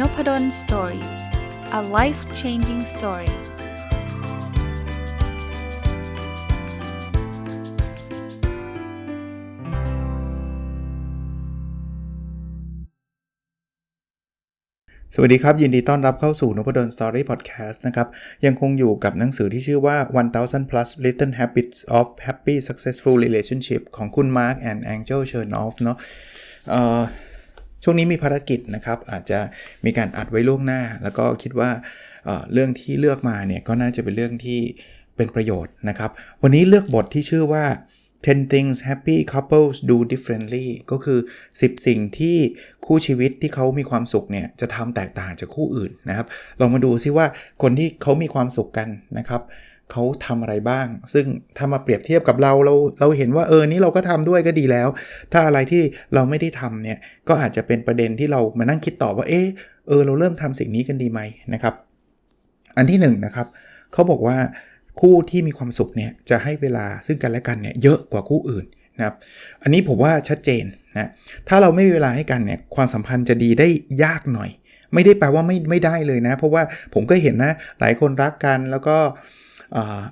n o p ด d o สตอรี่ a life changing story สวัสดีครับ ยินดีต้อนรับเข้าสู่นพดลสตอรี่พอดแคสต์นะครับ ยังคงอยู่กับหนังสือที่ชื่อว่า 1000 plus little habits of happy successful relationship ของคุณ Mark and Angel Chernoff เนาะ ช่วงนี้มีภารกิจนะครับ อาจจะมีการอัดไว้ล่วงหน้า แล้วก็คิดว่าเเรื่องที่เลือกมาเนี่ยก็น่าจะเป็นเรื่องที่เป็นประโยชน์นะครับ วันนี้เลือกบทที่ชื่อว่า 10 things happy couples do differently ก็คือ 10 สิ่งที่คู่ชีวิตที่เขามีความสุขเนี่ยจะทำแตกต่างจากคู่อื่นนะครับ ลองมาดูซิว่าคนที่เขามีความสุขกันนะครับ เขาทำอะไรบ้าง ซึ่งถ้ามาเปรียบเทียบกับเราเราเราเห็นว่าเออนี้เราก็ทำด้วยก็ดีแล้ว ถ้าอะไรที่เราไม่ได้ทำเนี่ยก็อาจจะเป็นประเด็นที่เรามานั่งคิดต่อว่าเออเออเราเริ่มทำสิ่งนี้กันดีไหมนะครับ อันที่1นนะครับเขาบอกว่าคู่ที่มีความสุขเนี่ยจะให้เวลาซึ่งกันและกันเนี่ยเยอะกว่าคู่อื่นนะครับอันนี้ผมว่าชัดเจนนะถ้าเราไม่มีเวลาให้กันเนี่ยความสัมพันธ์จะดีได้ยากหน่อย ไม่ได้แปลว่าไม่ไม่ได้เลยนะ เพราะว่าผมก็เห็นนะหลายคนรักกันแล้วก็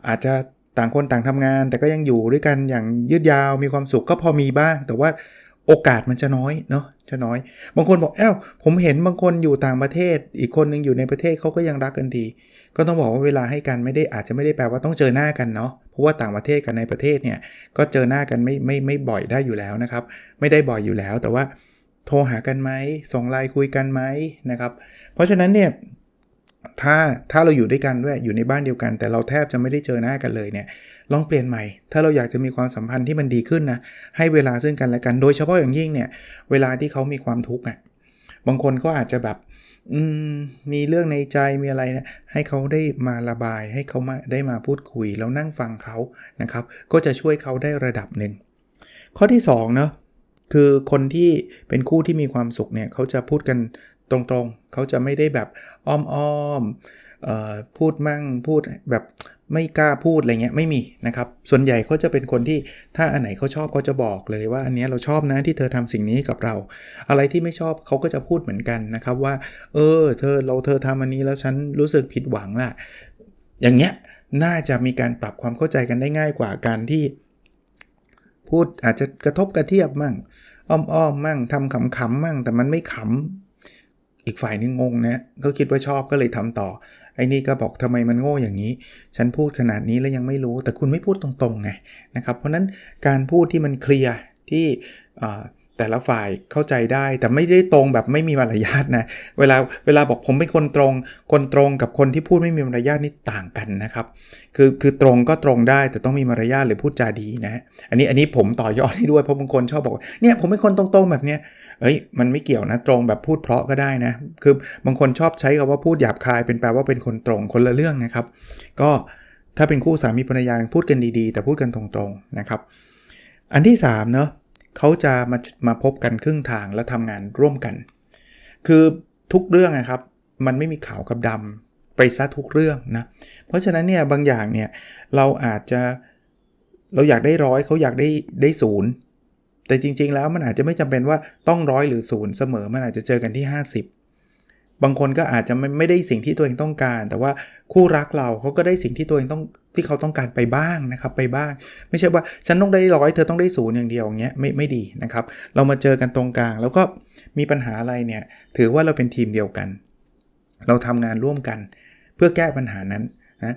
อาจจะต่างคนต่างทำงาน แต่ก็ยังอยู่ด้วยกันอย่างยืดยาวมีความสุขก็พอมีบ้าง แต่ว่าโอกาสมันจะน้อยเนาะจะน้อย บางคนบอกแอ้วผมเห็นบางคนอยู่ต่างประเทศ อีกคนนึงอยู่ในประเทศเขาก็ยังรักกันดี ก็ต้องบอกว่าเวลาให้กันไม่ได้อาจจะไม่ได้แปลว่าต้องเจอหน้ากันเนาะเพราะว่าต่างประเทศกับในประเทศเนี่ยก็เจอหน้ากันไม่ไม่ไม่บ่อยได้อยู่แล้วนะครับ ไม่ได้บ่อยอยู่แล้ว แต่ว่าโทรหากันไหมส่งไลน์คุยกันไหมนะครับ เพราะฉะนั้นเนี่ย ถ้าถ้าเราอยู่ด้วยกันด้วยอยู่ในบ้านเดียวกัน แต่เราแทบจะไม่ได้เจอหน้ากันเลยเนี่ยลองเปลี่ยนใหม่ ถ้าเราอยากจะมีความสัมพันธ์ที่มันดีขึ้นนะให้เวลาซึ่งกันและกันโดยเฉพาะอย่างยิ่งเนี่ยเวลาที่เขามีความทุกข์อะบางคนก็อาจจะแบบมมีเรื่องในใจมีอะไรนะให้เขาได้มาระบาย ให้เขามาได้มาพูดคุย แล้วนั่งฟังเขานะครับ ก็จะช่วยเขาได้ระดับหนึ่งข้อที่2เนาะคือคนที่เป็นคู่ที่มีความสุขเนี่ยเขาจะพูดกันตรงๆ เขาจะไม่ได้แบบอ้อมๆพูดมั่งพูดแบบไม่กล้าพูดอะไรเงี้ยไม่มีนะครับ ส่วนใหญ่เขาจะเป็นคนที่ถ้าอันไหนเขาชอบก็จะบอกเลยว่าอันนี้เราชอบนะที่เธอทำสิ่งนี้กับเรา อะไรที่ไม่ชอบเขาก็จะพูดเหมือนกันนะครับว่า เออ เธอเราเธอทำอันนี้แล้วฉันรู้สึกผิดหวังล่ะ อย่างเงี้ยน่าจะมีการปรับความเข้าใจกันได้ง่ายกว่าการที่ พูดอาจจะกระทบกระเทียบมั่งอ้อมๆมั่งทำขำๆมั่ง แต่มันไม่ขำ อีกฝ่ายนึงงงนะก็คิดว่าชอบก็เลยทำต่อ ไอ้นี่ก็บอกทำไมมันโง่อย่างนี้ ฉันพูดขนาดนี้แล้วยังไม่รู้ แต่คุณไม่พูดตรงๆไงนะครับ เพราะนั้นการพูดที่มันเคลียร์ที่แต่ละฝ่ายเข้าใจได้แต่ไม่ได้ตรงแบบไม่มีมารยาทนะเวลาเวลาบอกผมเป็นคนตรง คนตรงกับคนที่พูดไม่มีมารยาทนี่ต่างกันนะครับ คือคือตรงก็ตรงได้แต่ต้องมีมารยาทหรือพูดจาดีนะ อันนี้อันนี้ผมต่อยอดให้ด้วยเพราะบางคนชอบบอกเนี่ยผมเป็นคนตรงๆแบบเนี้ย เอ้ยมันไม่เกี่ยวนะตรงแบบพูดเพราะก็ได้นะคือบางคนชอบใช้คำว่าพูดหยาบคายเป็นแปลว่าเป็นคนตรงคนละเรื่องนะครับ ก็ถ้าเป็นคู่สามีภรรยาพูดกันดีๆ แต่พูดกันตรงๆนะครับ อันที่3เนาะเขาจะมามาพบกันครึ่งทางแล้วทำงานร่วมกัน คือทุกเรื่องนะครับ มันไม่มีขาวกับดำไปซะทุกเรื่องนะเพราะฉะนั้นเนี่ยบางอย่างเนี่ยเราอาจจะเราอยากได้ร้อยเขาอยากได้ได้ศูนย์ แต่จริง ๆ แล้วมันอาจจะไม่จำเป็นว่าต้องร้อยหรือศูนย์เสมอ มันอาจจะเจอกันที่ 50 บางคนก็อาจจะไม่ไม่ได้สิ่งที่ตัวเองต้องการ แต่ว่าคู่รักเราเขาก็ได้สิ่งที่ตัวเองต้องที่เขาต้องการไปบ้างนะครับไปบ้าง ไม่ใช่ว่าฉันต้องได้ร้อยเธอต้องได้ศูนย์อย่างเดียวอย่างเงี้ยไม่ไม่ดีนะครับ เรามาเจอกันตรงกลาง แล้วก็มีปัญหาอะไรเนี่ยถือว่าเราเป็นทีมเดียวกัน เราทำงานร่วมกัน เพื่อแก้ปัญหานั้น นะ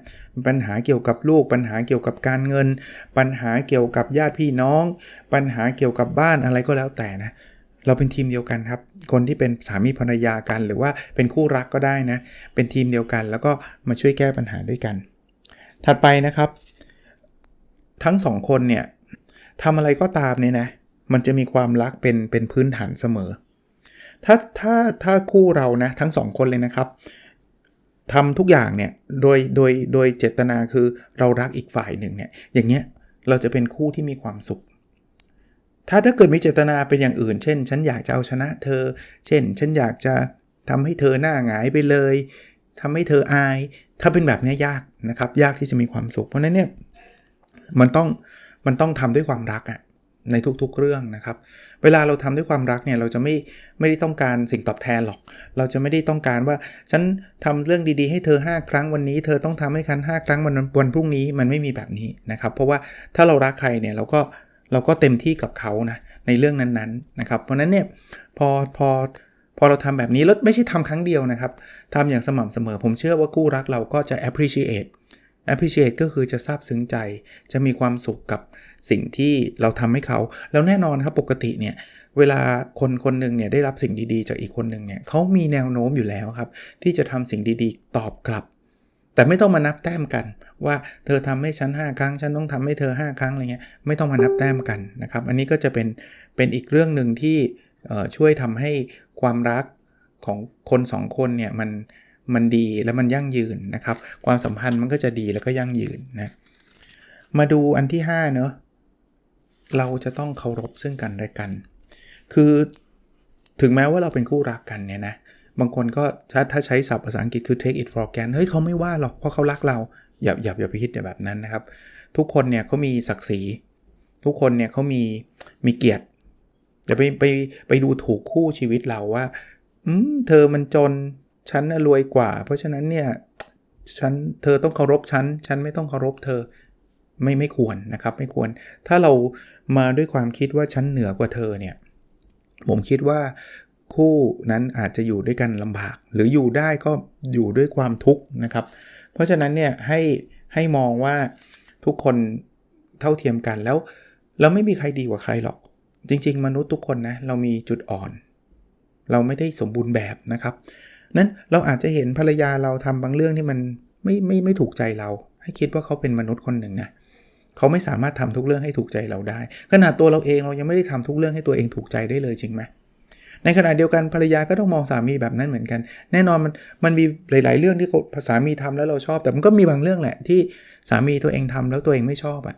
ปัญหาเกี่ยวกับลูก ปัญหาเกี่ยวกับการเงิน ปัญหาเกี่ยวกับญาติพี่น้อง ปัญหาเกี่ยวกับบ้านอะไรก็แล้วแต่นะเราเป็นทีมเดียวกันครับ คนที่เป็นสามีภรรยากัน หรือว่าเป็นคู่รักก็ได้นะ เป็นทีมเดียวกัน แล้วก็มาช่วยแก้ปัญหาด้วยกัน ถัดไปนะครับ ทั้งสองคนเนี่ยทำอะไรก็ตามเนี่ยนะ มันจะมีความรักเป็นเป็นพื้นฐานเสมอ ถ้าถ้าถ้าคู่เรานะทั้งสองคนเลยนะครับ ทำทุกอย่างเนี่ยโดยโดยโดยเจตนาคือเรารักอีกฝ่ายหนึ่งเนี่ยอย่างเงี้ยเราจะเป็นคู่ที่มีความสุข ถ้าถ้าเกิดมีเจตนาเป็นอย่างอื่น เช่น ฉันอยากจะเอาชนะเธอ เช่น ฉันอยากจะทำให้เธอหน้าหงายไปเลยทำให้เธออาย ถ้าเป็นแบบนี้ยากนะครับ ยากที่จะมีความสุข เพราะนั้นเนี่ยมันต้องมันต้องทำด้วยความรักอะ่ะ ในทุกๆเรื่องนะครับ เวลาเราทำด้วยความรักเนี่ยเราจะไม่ไม่ได้ต้องการสิ่งตอบแทนหรอก เราจะไม่ได้ต้องการว่าฉันทำเรื่องดีๆให้เธอ 5 ครั้งวันนี้ เธอต้องทำให้คัน5ครั้งวันวันพรุ่งนี้มันไม่มีแบบนี้นะครับ เพราะว่าถ้าเรารักใครเนี่ยเราก็เราก็เต็มที่กับเขานะในเรื่องนั้นๆนะครับ เพราะนั้นเนี่ยพอพอพอเราทำแบบนี้แล้วไม่ใช่ทำครั้งเดียวนะครับทำอย่างสม่ำเสมอ ผมเชื่อว่าคู่รักเราก็จะ appreciate appreciate ก็คือจะซาบซึ้งใจ จะมีความสุขกับ สิ่งที่เราทำให้เขา แล้วแน่นอนครับปกติเนี่ยเวลาคนคนหนึ่งเนี่ยได้รับสิ่งดีๆ จากอีกคนหนึ่งเนี่ยเขามีแนวโน้มอยู่แล้วครับ ที่จะทำสิ่งดีๆ ตอบกลับ แต่ไม่ต้องมานับแต้มกัน ว่าเธอทำให้ฉัน 5 ครั้ง ฉันต้องทำให้เธอ 5 ครั้งอะไรเงี้ยไม่ต้องมานับแต้มกันนะครับ อันนี้ก็จะเป็นเป็นอีกเรื่องหนึ่งที่ช่วยทำให้ความรักของคน2คนเนี่ยมันมันดีและมันยั่งยืนนะครับ ความสัมพันธ์มันก็จะดีแล้วก็ยั่งยืนนะมาดูอันที่5เนอะ เราจะต้องเคารพซึ่งกันและกัน คือถึงแม้ว่าเราเป็นคู่รักกันเนี่ยนะ บางคนก็ถ้าถ้าใช้ศัพท์ภาษาอังกฤษคือ take it for granted เฮ้ยเขาไม่ว่าหรอกเพราะเขารักเรา อย่าอย่าอย่าไปคิดแบบนั้นนะครับ ทุกคนเนี่ยเขามีศักดิ์ศรี ทุกคนเนี่ยเขามีมีเกียรติอย่าไปไปไปดูถูกคู่ชีวิตเราว่า อืมเธอมันจนฉันรวยกว่า เพราะฉะนั้นเนี่ยฉันเธอต้องเคารพฉัน ฉันไม่ต้องเคารพเธอ ไม่ไม่ควรนะครับไม่ควร ถ้าเรามาด้วยความคิดว่าฉันเหนือกว่าเธอเนี่ยผมคิดว่าคู่นั้นอาจจะอยู่ด้วยกันลำบาก หรืออยู่ได้ก็อยู่ด้วยความทุกข์นะครับ เพราะฉะนั้นเนี่ยให้ให้มองว่าทุกคนเท่าเทียมกันแล้วเราไม่มีใครดีกว่าใครหรอก จริง ๆ มนุษย์ทุกคนนะเรามีจุดอ่อน เราไม่ได้สมบูรณ์แบบนะครับนั้นเราอาจจะเห็นภรรยาเราทำบางเรื่องที่มันไม่ไม่ไม่ถูกใจเรา ให้คิดว่าเขาเป็นมนุษย์คนหนึ่งนะ เขาไม่สามารถทำทุกเรื่องให้ถูกใจเราได้ ขนาดตัวเราเองเรายังไม่ได้ทำทุกเรื่องให้ตัวเองถูกใจได้เลยจริงไหมในขณะเดียวกันภรรยาก็ต้องมองสามีแบบนั้นเหมือนกัน แน่นอนมันมันมีหลาย ๆ เรื่องที่สามีทำแล้วเราชอบ แต่มันก็มีบางเรื่องแหละที่สามีตัวเองทำแล้วตัวเองไม่ชอบอะ่ะ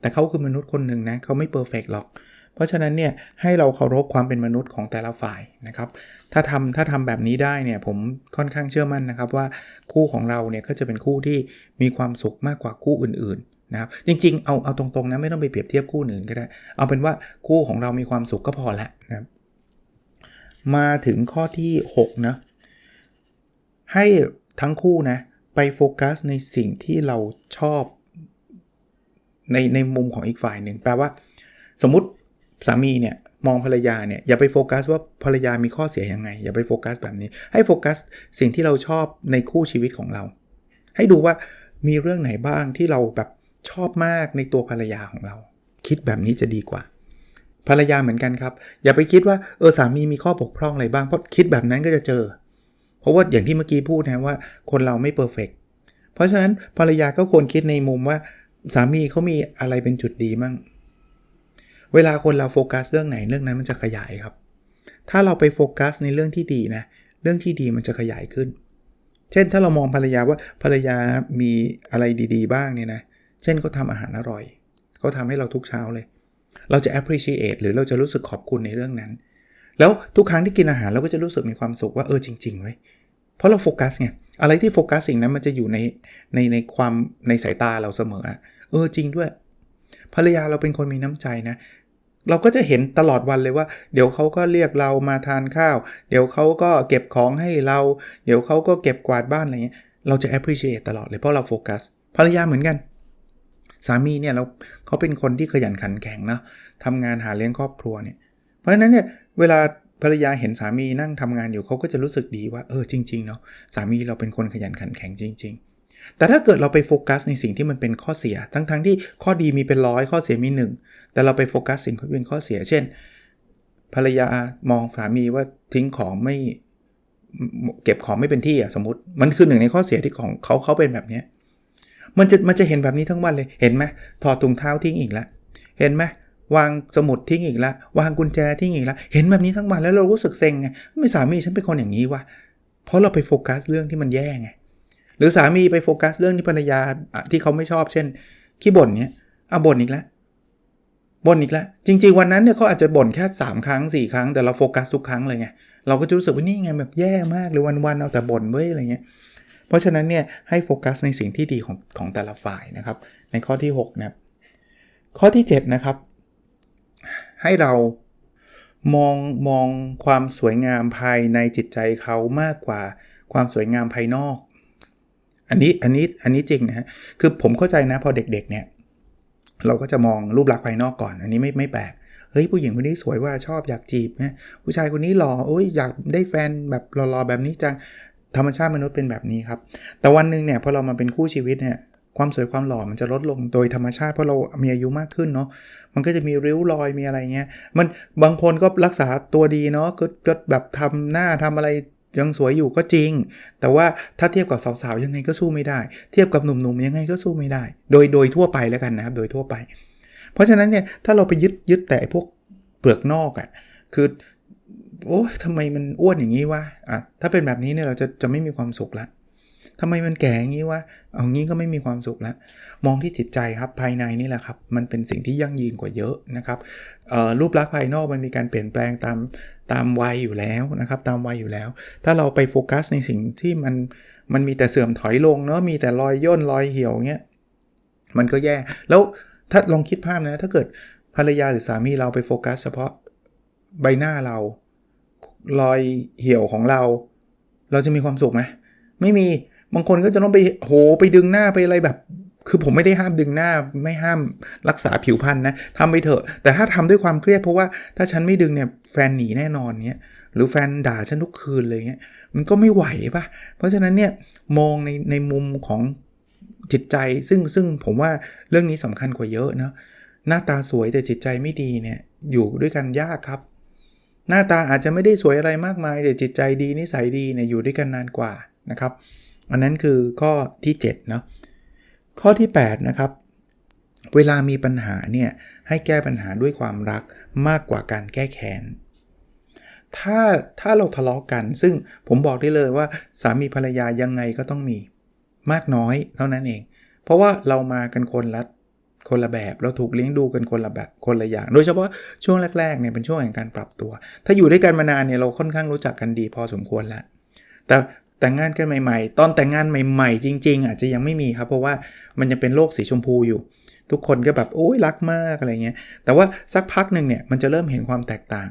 แต่เขาคือมนุษย์คนหนึ่งนะเขาไม่เพอร์เฟกหรอก เพราะฉะนั้นเนี่ยให้เราเคารพความเป็นมนุษย์ของแต่ละฝ่ายนะครับถ้าทำถ้าทำแบบนี้ได้เนี่ยผมค่อนข้างเชื่อมั่นนะครับว่าคู่ของเราเนี่ยก็จะเป็นคู่ที่มีความสุขมากกว่าคู่อื่นๆ นะครับจริงๆ เอาเอาตรงๆนะไม่ต้องไปเปรียบเทียบคู่อื่นก็ได้ เอาเป็นว่าคู่ของเรามีความสุขก็พอละนะครับมาถึงข้อที่ 6 นะ ให้ทั้งคู่นะ ไปโฟกัสในสิ่งที่เราชอบในในมุมของอีกฝ่ายหนึ่งแปลว่า สมมติสามีเนี่ยมองภรรยาเนี่ยอย่าไปโฟกัสว่าภรรยามีข้อเสียยังไง อย่าไปโฟกัสแบบนี้ ให้โฟกัสสิ่งที่เราชอบในคู่ชีวิตของเรา ให้ดูว่ามีเรื่องไหนบ้างที่เราแบบ ชอบมากในตัวภรรยาของเรา คิดแบบนี้จะดีกว่า ภรรยาเหมือนกันครับ อย่าไปคิดว่าเออสามีมีข้อบกพร่องอะไรบ้างเพราะคิดแบบนั้นก็จะเจอ เพราะว่าอย่างที่เมื่อกี้พูดนะว่า คนเราไม่เพอร์เฟกเพราะฉะนั้นภรรยาก็ควรคิดในมุมว่าสามีเขามีอะไรเป็นจุดดีมั่งเวลาคนเราโฟกัสเรื่องไหนเรื่องนั้นมันจะขยายครับ ถ้าเราไปโฟกัสในเรื่องที่ดีนะ เรื่องที่ดีมันจะขยายขึ้น เช่นถ้าเรามองภรรยาว่าภรรยามีอะไรดี ๆ บ้างเนี่ยนะ เช่นเขาทาอาหารอร่อย เขาทาให้เราทุกเช้าเลย เราจะ appreciate หรือเราจะรู้สึกขอบคุณในเรื่องนั้น แล้วทุกครั้งที่กินอาหารเราก็จะรู้สึกมีความสุขว่าเออจริงๆไว้เพราะเราโฟกัสไง อะไรที่โฟกัสสิ่งนั้นมันจะอยู่ในในในความในสายตาเราเสมอ เออจริงด้วย ภรรยาเราเป็นคนมีน้ำใจนะเราก็จะเห็นตลอดวันเลยว่า เดี๋ยวเขาก็เรียกเรามาทานข้าว เดี๋ยวเขาก็เก็บของให้เรา เดี๋ยวเขาก็เก็บกวาดบ้านอะไรเงี้ยเราจะ appreciate ตลอดเลยเพราะเราโฟกัสภรรยาเหมือนกัน สามีเนี่ยเราเขาเป็นคนที่ขยันขันแข็งนะทำงานหาเลี้ยงครอบครัวเนี่ย เพราะฉะนั้นเนี่ยเวลาภรรยาเห็นสามีนั่งทำงานอยู่เขาก็จะรู้สึกดีว่าเออจริงๆเนาะสามีเราเป็นคนขยันขันแข็งจริง ๆ แต่ถ้าเกิดเราไปโฟกัสในสิ่งที่มันเป็นข้อเสีย ทั้งๆทที่ข้อดีมีเป็นร้อยข้อเสียมีหนึ่งแต่เราไปโฟกัสสิ่งที่เป็นข้อเสีย เช่น ภรรยามองสามีว่าทิ้งของไม่เก็บของไม่เป็นที่อะสมมติมันคือหนึ่งในข้อเสียที่ของเขาเขาเป็นแบบนี้ มันจะมันจะเห็นแบบนี้ทั้งวันเลยเห็นไหมถอดถุงเท้าทิ้งอีกแล้วเห็นไหมวางสมุดทิ้งอีกแล้ววางกุญแจทิ้งอีกแล้วเห็นแบบนี้ทั้งวันแล้วเรารู้สึกเซ็งไงไม่สามีฉันเป็นคนอย่างนี้วะเพราะเราไปโฟกัสเรื่องที่มันแย่ไงหรือสามีไปโฟกัสเรื่องที่ภรรยาที่เขาไม่ชอบเช่นขี้บ่นเนี้ยอะบ่นอีกแล้วบ่นอีกแล้วจริง ๆ วันนั้นเนี่ยเขาอาจจะบ่นแค่ 3 ครั้ง 4 ครั้งแต่เราโฟกัสทุกครั้งเลยไงเราก็จะรู้สึกว่านี่ไงแบบแย่มากเลยวันๆเอาแต่บ่นเว้ยอะไรเงี้ย เพราะฉะนั้นเนี่ยให้โฟกัสในสิ่งที่ดีของของแต่ละฝ่ายนะครับ ในข้อที่6นะครับข้อที่ 7 นะครับ ให้เรามองมองความสวยงามภายในจิตใจเขามากกว่าความสวยงามภายนอก อันนี้อันนี้อันนี้จริงนะฮะคือผมเข้าใจนะพอเด็กๆเนี่ยเราก็จะมองรูปลักษณ์ภายนอกก่อน อันนี้ไม่ไม่แปลกเฮ้ยผู้หญิงคนนี้สวยว่าชอบอยากจีบนะผู้ชายคนนี้หล่อโอ้ยอยากได้แฟนแบบหล่อๆแบบนี้จัง ธรรมชาติมนุษย์เป็นแบบนี้ครับ แต่วันหนึ่งเนี่ยพอเรามาเป็นคู่ชีวิตเนี่ยความสวยความหล่อมันจะลดลงโดยธรรมชาติเพราะเรามีอายุมากขึ้นเนาะมันก็จะมีริ้วรอยมีอะไรเงี้ยมันบางคนก็รักษาตัวดีเนาะก็ก็แบบทำหน้าทำอะไรยังสวยอยู่ก็จริง แต่ว่าถ้าเทียบกับสาวๆยังไงก็สู้ไม่ได้ เทียบกับหนุ่มๆยังไงก็สู้ไม่ได้ โดยโดยทั่วไปแล้วกันนะครับโดยทั่วไป เพราะฉะนั้นเนี่ยถ้าเราไปยึดยึดแต่พวกเปลือกนอกอะ่ะคือ โอ้ยทำไมมันอ้วนอย่างนี้วะอะถ้าเป็นแบบนี้เนี่ยเราจะจะไม่มีความสุขละทำไมมันแก่อย่างนี้วะเอางี้ก็ไม่มีความสุขล้วมองที่จิตใจครับภายในนี่แหละครับ มันเป็นสิ่งที่ยั่งยืนกว่าเยอะนะครับรูปลักษณ์ภายนอกมันมีการเปลี่ยนแปลงตามตามวัยอยู่แล้วนะครับ ตามวัยอยู่แล้ว ถ้าเราไปโฟกัสในสิ่งที่มันมันมีแต่เสื่อมถอยลงเนาะมีแต่รอยย่นรอยเหี่ยวเงี้ยมันก็แย่ แล้วถ้าลองคิดภาพนะ ถ้าเกิดภรรยาหรือสามีเราไปโฟกัส เฉพาะใบหน้าเรา รอยเหี่ยวของเรา เราจะมีความสุขไหมไม่มีบางคนก็จะต้องไปโหไปดึงหน้าไปอะไรแบบ คือผมไม่ได้ห้ามดึงหน้าไม่ห้ามรักษาผิวพรรณนะทำไปเถอะ แต่ถ้าทำด้วยความเครียดเพราะว่าถ้าฉันไม่ดึงเนี่ยแฟนหนีแน่นอนเนี้ยหรือแฟนด่าฉันทุกคืนเลยเงี้ยมันก็ไม่ไหวปะเพราะฉะนั้นเนี่ยมองในในมุมของจิตใจซึ่งซึ่งผมว่าเรื่องนี้สำคัญกว่าเยอะนะหน้าตาสวยแต่จิตใจไม่ดีเนี่ยอยู่ด้วยกันยากครับ หน้าตาอาจจะไม่ได้สวยอะไรมากมาย แต่จิตใจดีนิสัยดีเนี่ยอยู่ด้วยกันนานกว่านะครับ อันนั้นคือข้อที่7เนาะข้อที่8นะครับเวลามีปัญหาเนี่ยให้แก้ปัญหาด้วยความรักมากกว่าการแก้แค้นถ้าถ้าเราทะเลาะกกัน ซึ่งผมบอกได้เลยว่าสามีภรรยายังไงก็ต้องมี มากน้อยเท่านั้นเอง เพราะว่าเรามากันคนละ คนละแบบ เราถูกเลี้ยงดูกันคนละแบบคนละอย่าง โดยเฉพาะช่วงแรกๆเนี่ยเป็นช่วงแห่งการปรับตัว ถ้าอยู่ด้วยกันมานานเนี่ยเราค่อนข้างรู้จักกันดีพอสมควรแล้ว แต่แต่งงานกันใหม่ๆ ตอนแต่งงานใหม่ๆ จริง ๆ อาจจะยังไม่มีครับ เพราะว่ามันยังเป็นโลกสีชมพูอยู่ ทุกคนก็แบบโอ้ยรักมากอะไรเงี้ย แต่ว่าสักพักหนึ่งเนี่ยมันจะเริ่มเห็นความแตกต่าง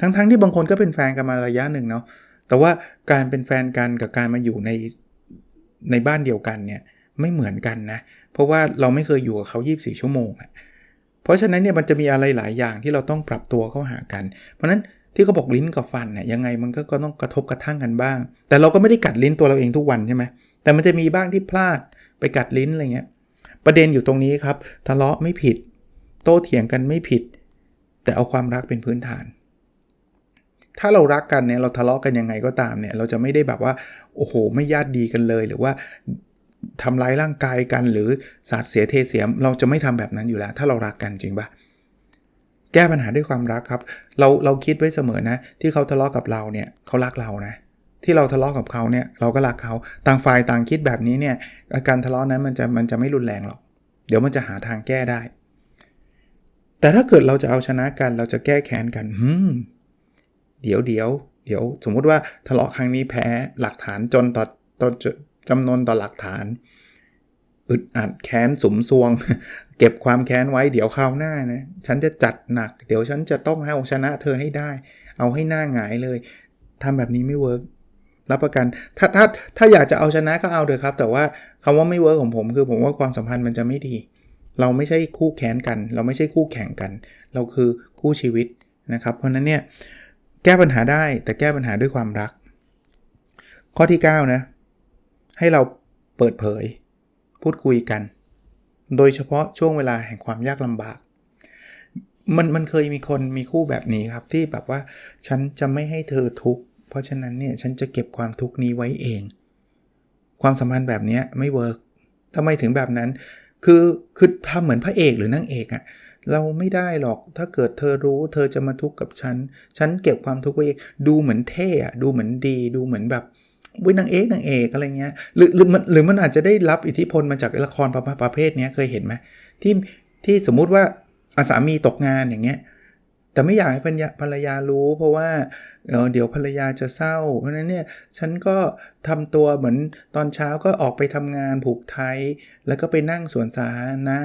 ทั้งๆทที่บางคนก็เป็นแฟนกันมาระยะหนึ่งเนาะ แต่ว่าการเป็นแฟนกันกับการมาอยู่ในในบ้านเดียวกันเนี่ย ไม่เหมือนกันนะ เพราะว่าเราไม่เคยอยู่กับเขา 24 ชั่วโมงอะเพราะฉะนั้นเนี่ยมันจะมีอะไรหลายอย่างที่เราต้องปรับตัวเข้าหากัน เพราะนั้นที่เขาบอกลิ้นกับฟันเนี่ยยังไงมันก็ต้องกระทบกระทั่งกันบ้าง แต่เราก็ไม่ได้กัดลิ้นตัวเราเองทุกวันใช่ไหมแต่มันจะมีบ้างที่พลาดไปกัดลิ้นอะไรเงี้ยประเด็นอยู่ตรงนี้ครับทะเลาะไม่ผิด โต้เถียงกันไม่ผิด แต่เอาความรักเป็นพื้นฐาน ถ้าเรารักกันเนี่ยเราทะเลาะกันยังไงก็ตามเนี่ยเราจะไม่ได้แบบว่าโอ้โห ไม่ญาติดีกันเลยหรือว่า ทำร้ายร่างกายกันหรือสาดเสียเทเสียม เราจะไม่ทำแบบนั้นอยู่แล้ว ถ้าเรารักกันจริงปะแก้ปัญหาด้วยความรักครับ เราเราคิดไว้เสมอนะ ที่เขาทะเลาะกับเราเนี่ยเขารักเรานะ ที่เราทะเลาะกับเขาเนี่ยเราก็รักเขาต่างฝ่ายต่างคิดแบบนี้เนี่ยอาการทะเลาะนั้นมันจะมันจะไม่รุนแรงหรอกเดี๋ยวมันจะหาทางแก้ได้ แต่ถ้าเกิดเราจะเอาชนะกันเราจะแก้แค้นกันหืมเดี๋ยวเดี๋ยวเดี๋ยวสมมุติว่าทะเลาะครั้งนี้แพ้หลักฐานจนต่อต่อ จำนวนต่อหลักฐานอึดอัดแค้นสมซวง เก็บความแค้นไว้เดี๋ยวคราวหน้านะ ฉันจะจัดหนัก เดี๋ยวฉันจะต้องให้ชนะเธอให้ได้ เอาให้หน้าหงายเลยทำแบบนี้ไม่เวิร์กรับประกัน ถ้าถ้าถ้าอยากจะเอาชนะก็เอาเถอะครับ แต่ว่าคำว่าไม่เวิร์กของผมคือผมว่าความสัมพันธ์มันจะไม่ดี เราไม่ใช่คู่แข่งกัน เราไม่ใช่คู่แข่งกัน เราคือคู่ชีวิตนะครับ เพราะนั้นเนี่ยแก้ปัญหาได้แต่แก้ปัญหาด้วยความรัก ข้อที่ 9 นะ ให้เราเปิดเผย พูดคุยกัน โดยเฉพาะช่วงเวลาแห่งความยากลำบาก มันมันเคยมีคนมีคู่แบบนี้ครับที่แบบว่าฉันจะไม่ให้เธอทุกข์เพราะฉะนั้นเนี่ยฉันจะเก็บความทุกข์นี้ไว้เอง ความสัมพันธ์แบบนี้ไม่เวิร์กทำไมถึงแบบนั้น คือคือทำเหมือนพระเอกหรือนางเอกอะเราไม่ได้หรอก ถ้าเกิดเธอรู้ เธอจะมาทุกข์กับฉัน ฉันเก็บความทุกข์ไว้เอง ดูเหมือนเท่อะดูเหมือนดี ดูเหมือนแบบ วินางเอกนางเอกอะไรเงี้ยหรือหรือมันหรือมันอาจจะได้รับอิทธิพลมาจากละครประประเภทนี้เคยเห็นไหมที่ที่สมมุติว่าอาสามีตกงานอย่างเงี้ยแต่ไม่อยากให้ภรรยารู้ เพราะว่าเดี๋ยวภรรยาจะเศร้า เพราะนั้นเนี่ยฉันก็ทำตัวเหมือนตอนเช้าก็ออกไปทำงานผูกไทย แล้วก็ไปนั่งสวนสาธารณะ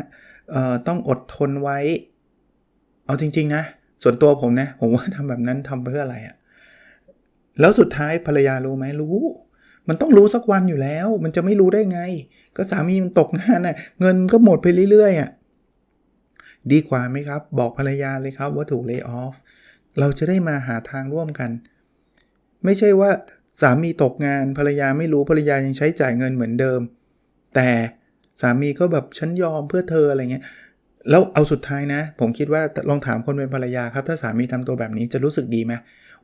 ต้องอดทนไว้ เอาจริง ๆ นะ ส่วนตัวผมนะ ผมว่าทำแบบนั้นทำเพื่ออะไรอะ แล้วสุดท้ายภรรยารู้ไหมรู้ มันต้องรู้สักวันอยู่แล้ว มันจะไม่รู้ได้ไง ก็สามีมันตกงานน่ะเงินก็หมดไปเรื่อยๆอะดีกว่าไหมครับ บอกภรรยาเลยครับว่าถูกเลิกออฟเราจะได้มาหาทางร่วมกัน ไม่ใช่ว่าสามีตกงานภรรยาไม่รู้ภรรยายังใช้จ่ายเงินเหมือนเดิม แต่สามีก็แบบฉันยอมเพื่อเธออะไรเงี้ยแล้วเอาสุดท้ายนะ ผมคิดว่าลองถามคนเป็นภรรยาครับ ถ้าสามีทำตัวแบบนี้จะรู้สึกดีไหม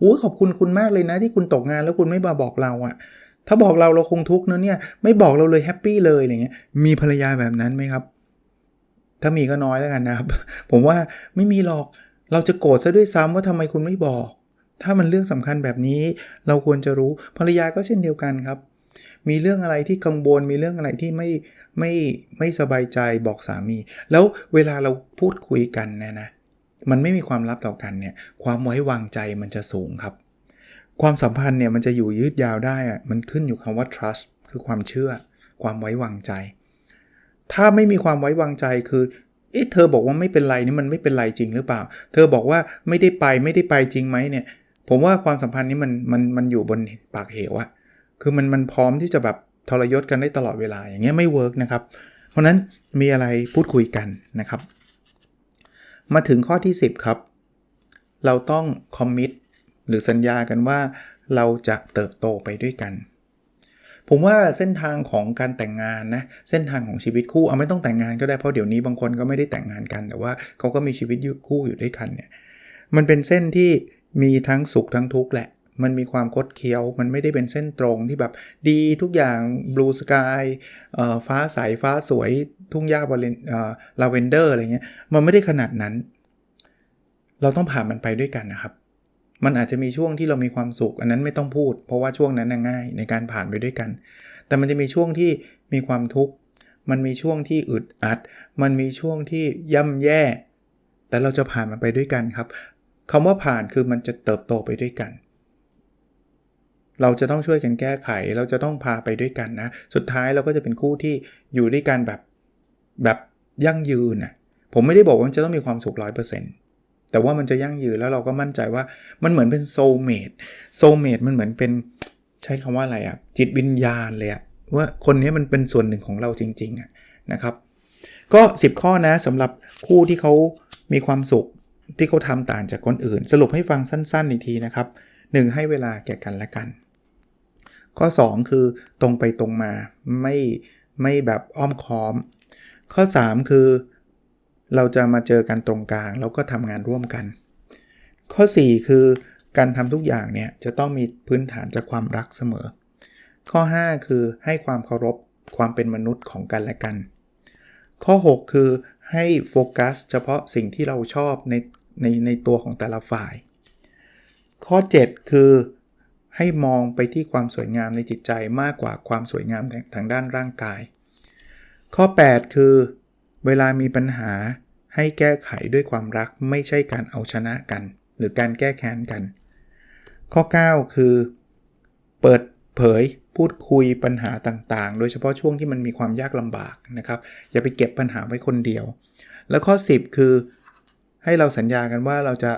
อ้ขอบคุณคุณมากเลยนะ ที่คุณตกงานแล้วคุณไม่มาบอกเราอะถ้าบอกเราเราคงทุกข์นะเนี่ย ไม่บอกเราเลยแฮปปี้เลยอะไรเงี้ย มีภรรยาแบบนั้นไหมครับ ถ้ามีก็น้อยแล้วกันนะครับ ผมว่าไม่มีหรอก เราจะโกรธซะด้วยซ้ำว่าทำไมคุณไม่บอก ถ้ามันเรื่องสำคัญแบบนี้ เราควรจะรู้ ภรรยาก็เช่นเดียวกันครับ มีเรื่องอะไรที่กังวล มีเรื่องอะไรที่ไม่ไม่ไม่สบายใจบอกสามี แล้วเวลาเราพูดคุยกันนะนะ มันไม่มีความลับต่อกันเนี่ยความไว้วางใจมันจะสูงครับ ความสัมพันธ์เนี่ยมันจะอยู่ยืดยาวได้อะมันขึ้นอยู่คำว่า trust คือความเชื่อ ความไว้วางใจ ถ้าไม่มีความไว้วางใจคือเอ๊ะเธอบอกว่าไม่เป็นไรนี่มันไม่เป็นไรจริงหรือเปล่า เธอบอกว่าไม่ได้ไปไม่ได้ไปจริงไหมเนี่ย ผมว่าความสัมพันธ์นี้มันมันมันอยู่บนปากเหวอะคือมันมันพร้อมที่จะแบบทรยศกันได้ตลอดเวลาอย่างเงี้ยไม่เวิร์กนะครับ เพราะนั้นมีอะไรพูดคุยกันนะครับ มาถึงข้อที่ 10 ครับ เราต้องคอมมิตหรือสัญญากันว่าเราจะเติบโตไปด้วยกัน ผมว่าเส้นทางของการแต่งงานนะเส้นทางของชีวิตคู่เอาไม่ต้องแต่งงานก็ได้เพราะเดี๋ยวนี้บางคนก็ไม่ได้แต่งงานกัน แต่ว่าเขาก็มีชีวิตคู่อยู่ด้วยกันเนี่ยมันเป็นเส้นที่มีทั้งสุขทั้งทุกข์แหละ มันมีความคดเคี้ยว มันไม่ได้เป็นเส้นตรงที่แบบดีทุกอย่างบลูสกายฟ้าใสฟ้าสวย ทุ่งหญ้าบริลาเวนเดอร์อะไรเงี้ยมันไม่ได้ขนาดนั้น เราต้องผ่านมันไปด้วยกันนะครับ มันอาจจะมีช่วงที่เรามีความสุข อันนั้นไม่ต้องพูด เพราะว่าช่วงนั้นง่ายในการผ่านไปด้วยกัน แต่มันจะมีช่วงที่มีความทุกข์มันมีช่วงที่อึดอัด มันมีช่วงที่ย่ำแย่ แต่เราจะผ่านมันไปด้วยกันครับคำว่าผ่านคือมันจะเติบโตไปด้วยกัน เราจะต้องช่วยกันแก้ไข เราจะต้องพาไปด้วยกันนะ สุดท้ายเราก็จะเป็นคู่ที่อยู่ด้วยกันแบบแบบยั่งยืนนะผมไม่ได้บอกว่ามันจะต้องมีความสุขร้อยเปอร์เซ็นต์แต่ว่ามันจะยั่งยืนแล้วเราก็มั่นใจว่ามันเหมือนเป็นโซลเมดโซลเมดมันเหมือนเป็นใช้คำว่าอะไรอะจิตวิญญาณเลยอะว่าคนนี้มันเป็นส่วนหนึ่งของเราจริงๆอะนะครับ ก็ 10 ข้อนะสำหรับคู่ที่เขามีความสุขที่เขาทำต่างจากคนอื่น สรุปให้ฟังสั้นๆอีกทีนะครับ 1. ให้เวลาแก่กันและกัน ข้อ 2 คือตรงไปตรงมาไม่ไม่แบบอ้อมค้อม ข้อ 3 คือ เราจะมาเจอกันตรงกลาง แล้วก็ทำงานร่วมกัน ข้อ 4 คือการทำทุกอย่างเนี่ยจะต้องมีพื้นฐานจากความรักเสมอ ข้อ 5 คือให้ความเคารพความเป็นมนุษย์ของกันและกัน ข้อ 6 คือให้โฟกัสเฉพาะสิ่งที่เราชอบในในในตัวของแต่ละฝ่าย ข้อ 7 คือ ให้มองไปที่ความสวยงามในจิตใจมากกว่าความสวยงามทางด้านร่างกาย ข้อ 8 คือ เวลามีปัญหาให้แก้ไขด้วยความรักไม่ใช่การเอาชนะกัน หรือการแก้แค้นกัน ข้อ 9 คือ เปิดเผยพูดคุยปัญหาต่างๆ โดยเฉพาะช่วงที่มันมีความยากลำบากนะครับ อย่าไปเก็บปัญหาไว้คนเดียว แล้วข้อ 10 คือ ให้เราสัญญากันว่าเราจะ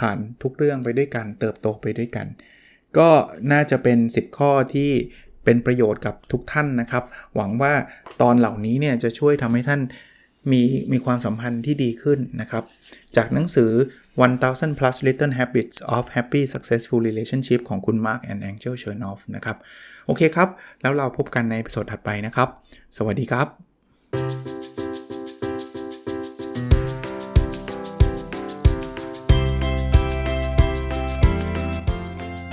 ผ่านทุกเรื่องไปด้วยกัน เติบโตไปด้วยกัน ก็น่าจะเป็น 10 ข้อที่เป็นประโยชน์กับทุกท่านนะครับ หวังว่าตอนเหล่านี้เนี่ยจะช่วยทำให้ท่านมีมีความสัมพันธ์ที่ดีขึ้นนะครับ จากหนังสือ 1000 plus little habits of happy successful relationship ของคุณ Mark and Angel Chernoff นะครับ โอเคครับ แล้วเราพบกันในสดถัดไปนะครับ สวัสดีครับ